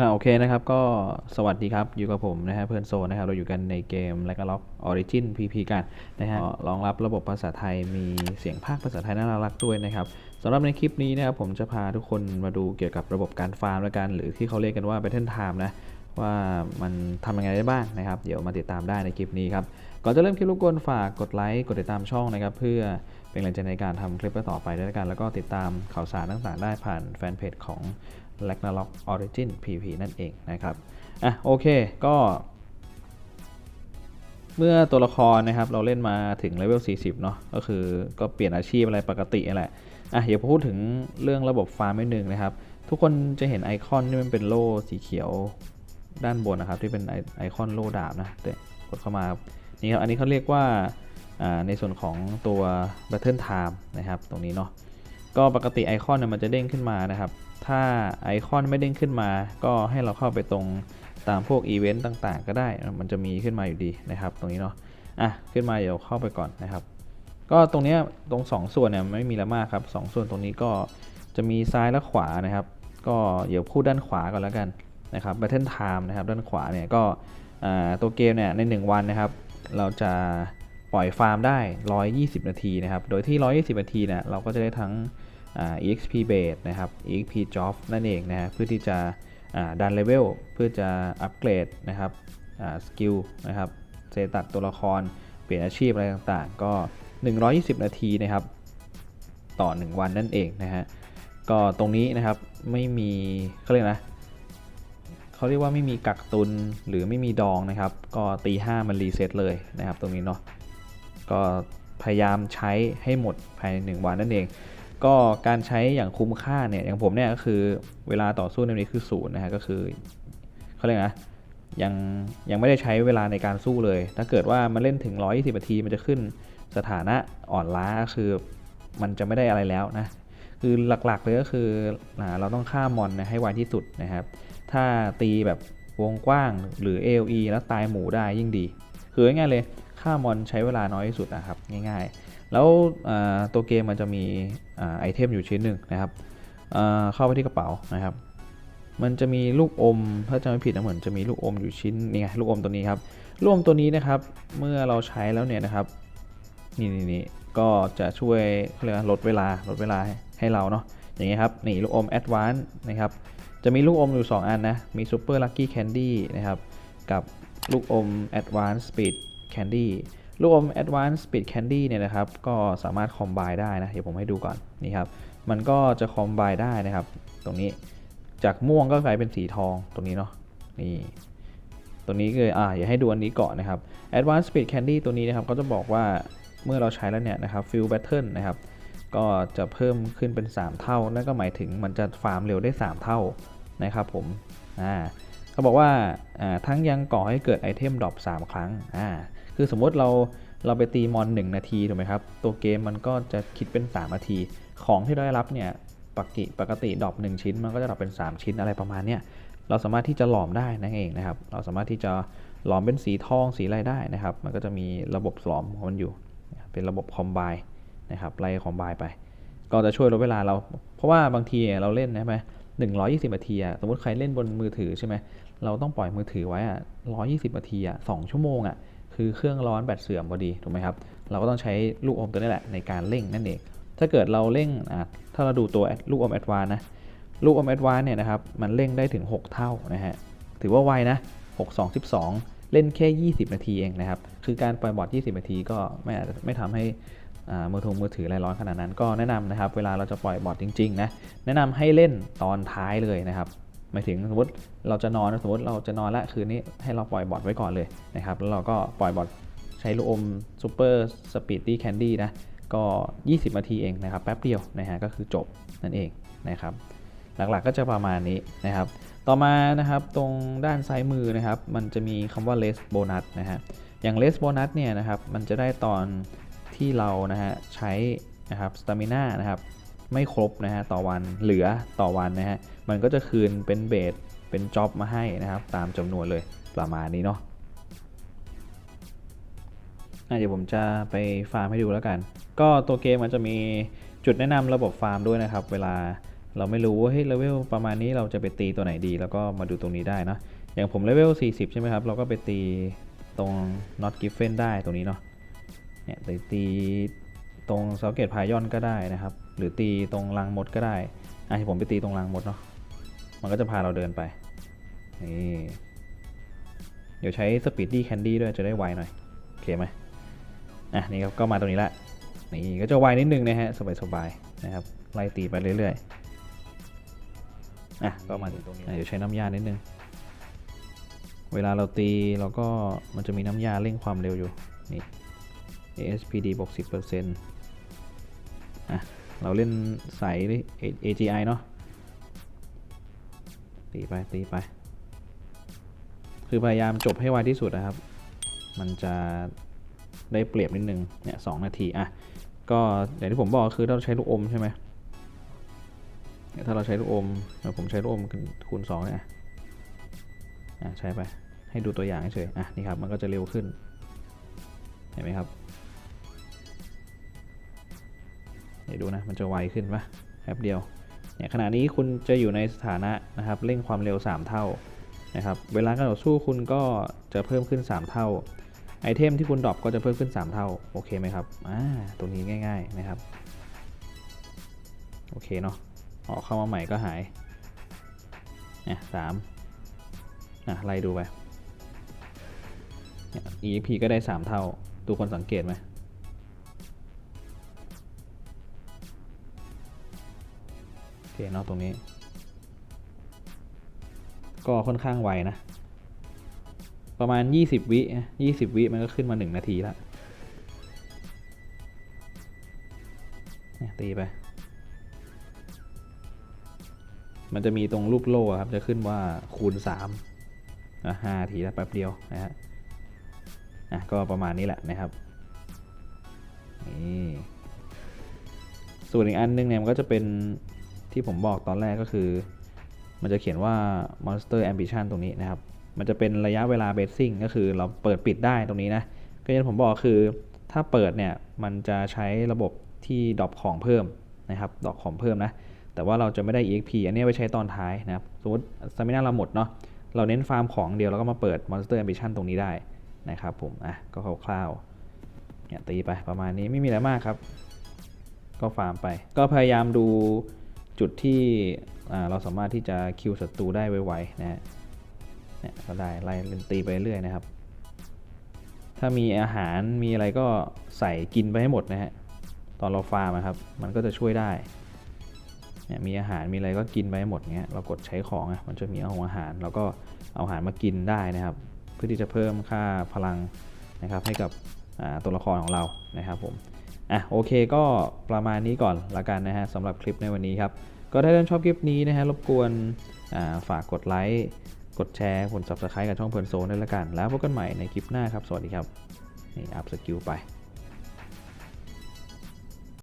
อ่าโอเคนะครับก็สวัสดีครับ อยู่กับผมนะฮะเพื่อนโซนะครับ เราอยู่กันในเกม l a g a l o c Origin PP กันนะฮะรองรับระบบภาษาไทยมีเสียงภาคภาษาไทยน่ารักด้วยนะครับสำหรับในคลิปนี้นะครับผมจะพาทุกคนมาดูเกี่ยวกับระบบการฟาร์มและกัน หรือที่เขาเรียกกันว่า Battle Time นะว่ามันทำยังไงได้บ้างนะครับ เดี๋ยวมาติดตามได้ในคลิปนี้ครับ ก่อนจะเริ่มคลิปรบกวนฝากกดไลค์กดติดตามช่องนะครับ เพื่อเป็นแรงใจในการทำคลิปต่อไปด้วยกัน แล้วก็ติดตามข่าวสารต่างๆ ได้ผ่านแฟนเพจของ l a g n a r o k Origin PP นั่นเองนะครับอะโอเคก็ เมื่อตัวละครนะครับเราเล่นมาถึงเลเวล 40 เนาะก็คือก็เปลี่ยนอาชีพอะไรปกติแหละอะเดี๋ยวพูดถึงเรื่องระบบฟาร์มนิดนึงนะครับ ทุกคนจะเห็นไอคอนที่มันเป็นโล่สีเขียวด้านบนนะครับ ที่เป็นไอไอคอนโล่ดาบนะเดี๋ยวกดเข้ามาครับนี่ครับอันนี้เขาเรียกว่าอ่าในส่วนของตัว Battle Time นะครับ ตรงนี้เนาะก็ปกติไอคอนเนี่ยมันจะเด้งขึ้นมานะครับ ถ้าไอคอนไม่เด้งขึ้นมา ก็ให้เราเข้าไปตรงตามพวกอีเวนต์ต่างๆ ก็ได้ มันจะมีขึ้นมาอยู่ดีนะครับ ตรงนี้เนาะ อะ ขึ้นมาเดี๋ยวเข้าไปก่อนนะครับ ก็ตรงนี้ตรง 2 ส่วนเนี่ยไม่มีอะมากครับ 2 ส่วนตรงนี้ก็จะมีซ้ายและขวานะครับ ก็เดี๋ยวพูดด้านขวาก่อนแล้วกันนะครับ Battle Time นะครับ ด้านขวาเนี่ยก็ตัวเกมเนี่ยใน 1 วันนะครับ เราจะปล่อยฟาร์มได้ 120 นาทีนะครับ โดยที่ 120 นาทีเนี่ยเราก็จะได้ทั้ง exp base นะครับ exp job นั่นเองนะฮะเพื่อที่จะดันเลเวลเพื่อจะอัปเกรดนะครับสกิลนะครับเซตัดตัวละครเปลี่ยนอาชีพอะไรต่างๆ ก็ 120 นาทีนะครับ ต่อ 1 วันนั่นเองนะฮะก็ตรงนี้นะครับไม่มีเขาเรียกนะเขาเรียกว่าไม่มีกักตุนหรือไม่มีดองนะครับ ก็ตีห้ามันรีเซ็ตเลยนะครับ ตรงนี้เนาะก็พยายามใช้ให้หมดภายใน 1 วันนั่นเอง ก็การใช้อย่างคุ้มค่าเนี่ยอย่างผมเนี่ยก็คือเวลาต่อสู้ในนี้คือศูนย์นะฮะก็คือเขาเรียกนะยังยังไม่ได้ใช้เวลาในการสู้เลย ถ้าเกิดว่ามันเล่นถึง 120นาทีมันจะขึ้นสถานะอ่อนล้าคือมันจะไม่ได้อะไรแล้วนะคือหลักๆเลยก็คือเราต้องฆ่ามอนนะให้ไวที่สุดนะครับ ถ้าตีแบบวงกว้างหรือ AOE แล้วตายหมูได้ยิ่งดี คือง่ายๆเลยฆ่ามอนใช้เวลาน้อยที่สุดนะครับง่ายๆ แล้วตัวเกมมันจะมีไอเทมอยู่ชิ้นหนึ่งนะครับเข้าไปที่กระเป๋านะครับ มันจะมีลูกอมถ้าจำไม่ผิดนะเหมือนจะมีลูกอมอยู่ชิ้นนี่ไงลูกอมตัวนี้ครับลูกอมตัวนี้นะครับ เมื่อเราใช้แล้วเนี่ยนะครับนี่นี่นี่ก็จะช่วยเขาเรียกลดเวลาลดเวลาให้เราเนาะอย่างเงี้ยครับนี่ลูกอม Advance นะครับจะมีลูกอมอยู่ 2 อันนะ มี Super Lucky Candy นดี้นะครับ กับลูกอม Advance Speed Candy ลู กอม Advanced Speed Candy เนี่ยนะครับ ก็สามารถคอมไบได้ นะ เดี๋ยวผมให้ดูก่อน นี่ครับ มันก็จะคอมไบได้นะครับ ตรงนี้ จากม่วงก็กลายเป็นสีทอง ตรงนี้เนาะ นี่ตรงนี้เลยอ่าอย่าให้ดูอันนี้ก่อนนะครับ Advanced Speed Candy ตัวนี้นะครับ ก็จะบอกว่า เมื่อเราใช้แล้วเนี่ยนะครับ Fill Battle นะครับ ก็จะเพิ่มขึ้นเป็น 3 เท่า นั่นก็หมายถึงมันจะฟาร์มเร็วได้ 3 เท่านะครับผม อ่า เขาบอกว่าทั้งยังก่อให้เกิดไอเทมดรอป3ครั้ง อ่า คือสมมติเราเราไปตีมอน 1 นาทีถูกไหมครับ ตัวเกมมันก็จะคิดเป็น 3 นาที ของที่ได้รับเนี่ยปกติปกติดรอป1ชิ้น มันก็จะดรอปเป็น 3 ชิ้นอะไรประมาณเนี้ยเราสามารถที่จะหลอมได้นั่นเองนะครับ เราสามารถที่จะหลอมเป็นสีทองสีอะไรได้นะครับ มันก็จะมีระบบหลอมของมันอยู่ เป็นระบบคอมไบนะครับไล่คอมไบไป ก็จะช่วยลดเวลาเรา เพราะว่าบางทีเราเล่นใช่ไหมหนึ่งร้อยยี่สิบนาทีอะสมมติใครเล่นบนมือถือใช่ไหมเราต้องปล่อยมือถือไว้อะร้อยยี่สิบนาทีอะสองชั่วโมงอะ คือเครื่องร้อนแบตเสื่อมพอดีถูกไหมครับเราก็ต้องใช้ลูกอมตัวนี้แหละในการเร่งนั่นเอง ถ้าเกิดเราเร่งถ้าเราดูตัวลูกอมแอดวานนะลูกอมแอดวานเนี่ยนะครับมันเร่งได้ถึง 6 เท่านะฮะถือว่าไวนะ 6 2 12 เล่นแค่ 20 นาทีเองนะครับคือการปล่อยบอท20 นาทีก็ไม่อาจจะไม่ทำให้มือถือมือถือไรร้อนขนาดนั้นก็แนะนำนะครับ เวลาเราจะปล่อยบอทจริงๆนะแนะนำให้เล่นตอนท้ายเลยนะครับ หมายถึงสมมติเราจะนอนสมมติเราจะนอนละคืนนี้ให้เราปล่อยบอทไว้ก่อนเลยนะครับแล้วเราก็ปล่อยบอทใช้ลูกอมซูเปอร์สปีดดี้แคนดี้นะก็ 20 นาทีเองนะครับแป๊บเดียวนะฮะก็คือจบนั่นเองนะครับหลักๆกก็จะประมาณนี้นะครับ ต่อมานะครับตรงด้านซ้ายมือนะครับ มันจะมีคำว่า less bonus นะฮะอย่าง less bonus เนี่ยนะครับมันจะได้ตอนที่เรานะฮะใช้นะครับ stamina นะครับ ไม่ครบนะฮะต่อวันเหลือต่อวันนะฮะมันก็จะคืนเป็นเบสเป็นจ็อบมาให้นะครับตามจำนวนเลยประมาณนี้เนาะเดี๋ยวผมจะไปฟาร์มให้ดูแล้วกัน ก็ตัวเกมมันจะมีจุดแนะนำระบบฟาร์มด้วยนะครับ เวลาเราไม่รู้ว่าเฮ้ยเลเวลประมาณนี้เราจะไปตีตัวไหนดี แล้วก็มาดูตรงนี้ได้นะอย่างผมเลเวล 40 ใช่ไหมครับ เราก็ไปตีตรง not given ได้ตรงนี้เนาะเนี่ยตีตี ตรงเสาเกตพายอนก็ได้นะครับ หรือตีตรงรังมดก็ได้อะผมไปตีตรงรังมดเนาะมันก็จะพาเราเดินไปนี่เดี๋ยวใช้สปีดดี้แคนดี้ด้วยจะได้ไวหน่อยโอเคไหมอะนี่ครับก็มาตรงนี้ละนี่ก็จะไวนิดนึงนะฮะสบายๆนะครับไล่ตีไปเรื่อยๆอะก็มาถึงตรงนี้เดี๋ยวใช้น้ำยานิดนึงเวลาเราตีเราก็มันจะมีน้ำยาเร่งความเร็วอยู่นี่ ASPD บวก10% อะเราเล่นสาย AGI เนาะตีไปตีไป คือพยายามจบให้ไวที่สุดนะครับ มันจะได้เปรียบนิดนึงเนี่ยสนาทีอะก็อย่างที่ผมบอกคือเราใช้ลูกอมใช่ไหมถ้าเราใช้ลูกอมเดี๋ยวผมใช้ลูกอมคูณ2เนี่ยอะใช้ไปให้ดูตัวอย่างเฉยอะนี่ครับมันก็จะเร็วขึ้นเห็นไหมครับ ดี๋ยวดูนะมันจะไวขึ้นปะแป๊บเดียวเนี่ยขณะนี้คุณจะอยู่ในสถานะนะครับเร่งความเร็ว 3 เท่านะครับเวลาการต่อสู้คุณก็จะเพิ่มขึ้น 3 เท่าไอเทมที่คุณดรอปก็จะเพิ่มขึ้น 3 เท่าโอเคไหมครับอ่าตรงนี้ง่าย ๆนะครับโอเคเนาะออกเข้ามาใหม่ก็หายเนี่ยสามอะไล่ดูไปเนี่ย EXP ก็ได้ 3 เท่าทุกคนสังเกตไหม คเนาะตรงนี้ ก็ค่อนข้างไวนะ ประมาณ 20 วิ20 วิมันก็ขึ้นมา 1 นาทีแล้วเนี่ยตีไป มันจะมีตรงรูปโล่ครับ จะขึ้นว่าคูณ3นะ5ทีแล้วแป๊บเดียวนะฮะอะก็ประมาณนี้แหละนะครับนี่ส่วนอีกอันนึงเนี่ยมันก็จะเป็น ที่ผมบอกตอนแรกก็คือ มันจะเขียนว่า monster ambition ตรงนี้นะครับ มันจะเป็นระยะเวลา basing ก็คือเราเปิดปิดได้ตรงนี้นะ ก็อย่างที่ผมบอกคือ ถ้าเปิดเนี่ย มันจะใช้ระบบที่ดรอปของเพิ่มนะครับดรอปของเพิ่มนะ แต่ว่าเราจะไม่ได้ exp อันนี้ไปใช้ตอนท้ายนะครับ สมมติสมินาเราหมดเนาะ เราเน้นฟาร์มของเดียวแล้วก็มาเปิด monster ambition ตรงนี้ได้นะครับผม อะ ก็คร่าวๆเนี่ยตีไปประมาณนี้ไม่มีอะไรมากครับ ก็ฟาร์มไป ก็พยายามดู จุดที่เราสามารถที่จะคิวศัตรูได้ไวๆนะฮะเนี่ยก็ได้ไล่เล่นตีไปเรื่อยนะครับ ถ้ามีอาหารมีอะไรก็ใส่กินไปให้หมดนะฮะตอนเราฟาร์มครับ มันก็จะช่วยได้เนี่ยมีอาหารมีอะไรก็กินไปให้หมดเงี้ยเรากดใช้ของอะมันจะมีเอาอาหารแล้วก็เอาอาหารมากินได้นะครับ เพื่อที่จะเพิ่มค่าพลังนะครับให้กับตัวละครของเรานะครับผม อะโอเคก็ประมาณนี้ก่อนละกันนะฮะสำหรับคลิปในวันนี้ครับ ก็ถ้าท่านชอบคลิปนี้นะฮะรบกวนฝากกดไลค์กดแชร์กด subscribe กับช่องเพลินโซนด้วยละกัน แล้วพบกันใหม่ในคลิปหน้าครับ สวัสดีครับ นี่อัพสกิลไป